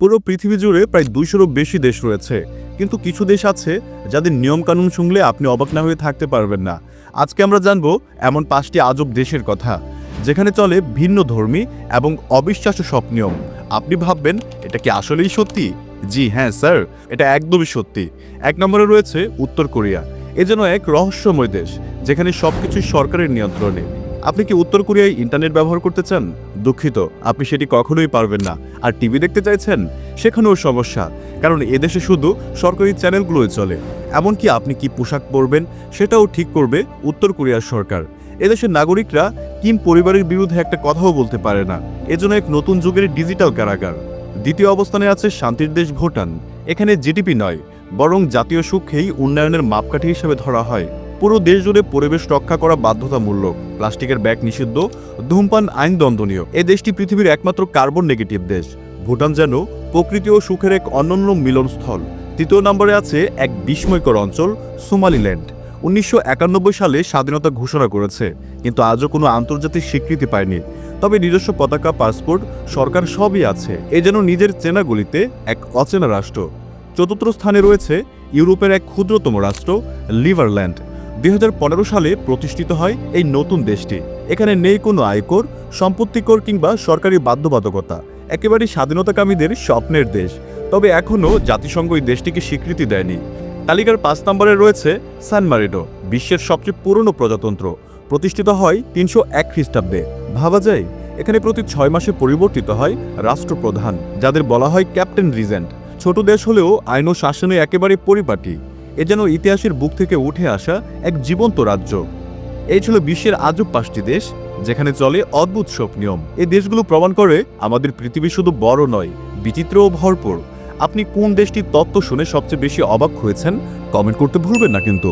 পুরো পৃথিবী জুড়ে প্রায় দুইশোরও বেশি দেশ রয়েছে। কিন্তু কিছু দেশ আছে যাদের নিয়মকানুন শুনলে আপনি অবাক না হয়ে থাকতে পারবেন না। আজকে আমরা জানব এমন পাঁচটি আজব দেশের কথা, যেখানে চলে ভিন্ন ধর্মী এবং অবিশ্বাস্য সব নিয়ম। আপনি ভাববেন, এটা কি আসলেই সত্যি? জি হ্যাঁ স্যার, এটা একদমই সত্যি। এক নম্বরে রয়েছে উত্তর কোরিয়া। এ যেন এক রহস্যময় দেশ, যেখানে সবকিছুই সরকারের নিয়ন্ত্রণে। আপনি কি উত্তর কোরিয়ায় ইন্টারনেট ব্যবহার করতে চান? দুঃখিত, আপনি সেটি কখনোই পারবেন না। আর টিভি দেখতে চাইছেন? সেখানেও সমস্যা, কারণ এদেশে শুধু সরকারি চ্যানেলগুলোই চলে। এমনকি আপনি কি পোশাক পরবেন, সেটাও ঠিক করবে উত্তর কোরিয়ার সরকার। এদেশের নাগরিকরা কিম পরিবারের বিরুদ্ধে একটা কথাও বলতে পারে না। এজন্য এক নতুন যুগের ডিজিটাল কারাগার। দ্বিতীয় অবস্থানে আছে শান্তির দেশ ভুটান। এখানে জিডিপি নয়, বরং জাতীয় সুখেই উন্নয়নের মাপকাঠি হিসেবে ধরা হয়। পুরো দেশ জুড়ে পরিবেশ রক্ষা করা বাধ্যতামূলক। প্লাস্টিকের ব্যাগ নিষিদ্ধ, ধূমপান আইন দণ্ডনীয়। এ দেশটি পৃথিবীর একমাত্র কার্বন নেগেটিভ দেশ। ভুটান যেন প্রকৃতি ও সুখের এক অনন্য মিলনস্থল। তৃতীয় নম্বরে আছে এক বিস্ময়কর অঞ্চল, সোমালিল্যান্ড। উনিশশো একানব্বই সালে স্বাধীনতা ঘোষণা করেছে, কিন্তু আজও কোনো আন্তর্জাতিক স্বীকৃতি পায়নি। তবে নিজস্ব পতাকা, পাসপোর্ট, সরকার সবই আছে। এ যেন নিজের চেনাগুলিতে এক অচেনা রাষ্ট্র। চতুর্থ স্থানে রয়েছে ইউরোপের এক ক্ষুদ্রতম রাষ্ট্র, লিভারল্যান্ড। দুই হাজার পনেরো সালে প্রতিষ্ঠিত হয় এই নতুন দেশটি। এখানে নেই কোনো আয়কর, সম্পত্তিকর কিংবা সরকারি বাধ্যবাধকতা। একেবারেই স্বাধীনতাকামীদের স্বপ্নের দেশ। তবে এখনও জাতিসংঘ এই দেশটিকে স্বীকৃতি দেয়নি। তালিকার পাঁচ নম্বরে রয়েছে সান মারিনো, বিশ্বের সবচেয়ে পুরনো প্রজাতন্ত্র। প্রতিষ্ঠিত হয় তিনশো এক খ্রিস্টাব্দে। ভাবা যায়, এখানে প্রতি ছয় মাসে পরিবর্তিত হয় রাষ্ট্রপ্রধান, যাদের বলা হয় ক্যাপ্টেন রিজেন্ট। ছোট দেশ হলেও আইন ও শাসনে একেবারে পরিপাটি। এ যেন ইতিহাসের বুক থেকে উঠে আসা এক জীবন্ত রাজ্য। এই ছিল বিশ্বের আজও পাঁচটি দেশ, যেখানে চলে অদ্ভুত সব নিয়ম। এই দেশগুলো প্রমাণ করে আমাদের পৃথিবী শুধু বড় নয় বিচিত্রও ভরপুর। আপনি কোন দেশটির তত্ত্ব শুনে সবচেয়ে বেশি অবাক হয়েছেন, কমেন্ট করতে ভুলবেন না কিন্তু।